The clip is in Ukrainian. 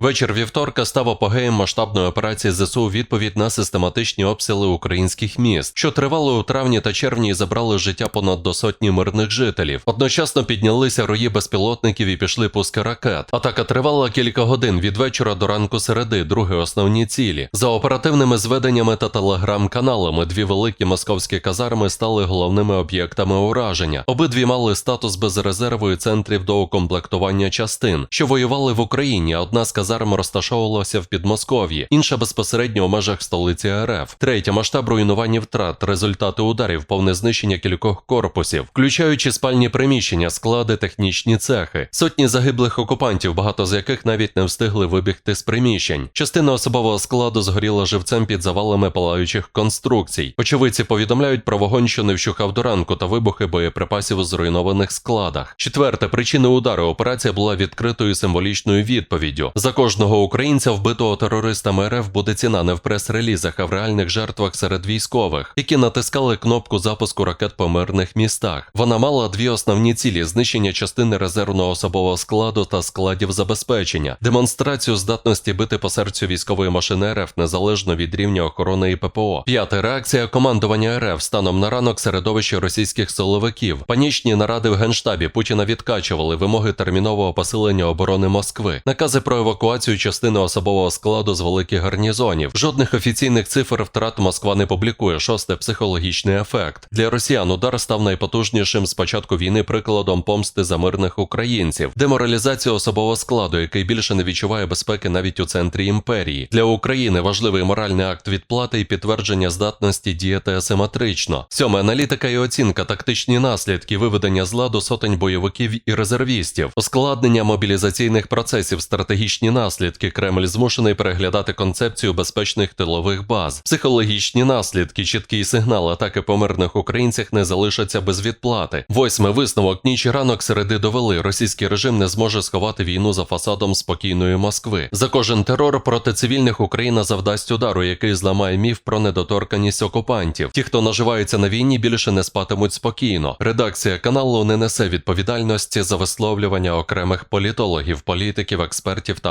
Вечір вівторка став апогеєм масштабної операції ЗСУ відповідь на систематичні обстріли українських міст, що тривали у травні та червні і забрали життя понад до сотні мирних жителів. Одночасно піднялися рої безпілотників і пішли пуски ракет. Атака тривала кілька годин від вечора до ранку середи, другі основні цілі. За оперативними зведеннями та телеграм-каналами дві великі московські казарми стали головними об'єктами ураження. Обидві мали статус безрезерву і центрів до укомплектування частин, що воювали в Україні. Одна з казарм розташовувалася в Підмосков'ї, інша безпосередньо у межах столиці РФ. Третя масштаб руйнування втрат, результати ударів, повне знищення кількох корпусів, включаючи спальні приміщення, склади, технічні цехи, сотні загиблих окупантів, багато з яких навіть не встигли вибігти з приміщень. Частина особового складу згоріла живцем під завалами палаючих конструкцій. Очевидці повідомляють про вогонь, що не вщухав до ранку, та вибухи боєприпасів у зруйнованих складах. Четверте, причини удару. Операція була відкритою символічною відповіддю. Кожного українця, вбитого терористами РФ, буде ціна не в прес-релізах, а в реальних жертвах серед військових, які натискали кнопку запуску ракет по мирних містах. Вона мала дві основні цілі: знищення частини резервного особового складу та складів забезпечення, демонстрацію здатності бити по серцю військової машини РФ незалежно від рівня охорони і ППО. П'яте реакція командування РФ станом на ранок середовище російських силовиків. Панічні наради в генштабі Путіна відкачували вимоги термінового посилення оборони Москви, накази про евакуацію частини особового складу з великих гарнізонів. Жодних офіційних цифр втрат Москва не публікує. Шосте психологічний ефект для росіян. Удар став найпотужнішим з початку війни прикладом помсти за мирних українців, деморалізація особового складу, який більше не відчуває безпеки навіть у центрі імперії. Для України важливий моральний акт відплати і підтвердження здатності діяти асиметрично. Сьоме аналітика і оцінка, тактичні наслідки, виведення з ладу сотень бойовиків і резервістів, ускладнення мобілізаційних процесів, стратегічні наслідки. Кремль змушений переглядати концепцію безпечних тилових баз, психологічні наслідки, чіткий сигнал атаки по мирних українцях не залишаться без відплати. Восьме висновок ніч і ранок середи довели. Російський режим не зможе сховати війну за фасадом спокійної Москви. За кожен терор проти цивільних Україна завдасть удару, який зламає міф про недоторканість окупантів. Ті, хто наживається на війні, більше не спатимуть спокійно. Редакція каналу не несе відповідальності за висловлювання окремих політологів, політиків, експертів та